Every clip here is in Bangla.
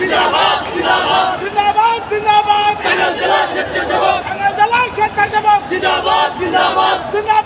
জিন্দাবাদ জিন্দাবাদ। জিন্দাবাদ জিন্দাবাদ। কাঙ্গাল জেলা স্বেচ্ছাসেবক। কাঙ্গাল জেলা স্বেচ্ছাসেবক। জিন্দাবাদ জিন্দাবাদ। জিন্দাবাদ।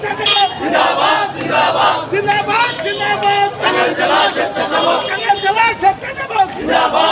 जिंदाबाद जिंदाबाद जिंदाबाद जिंदाबाद कमल जला छत्र सबक कमल जला छत्र सबक जिंदाबाद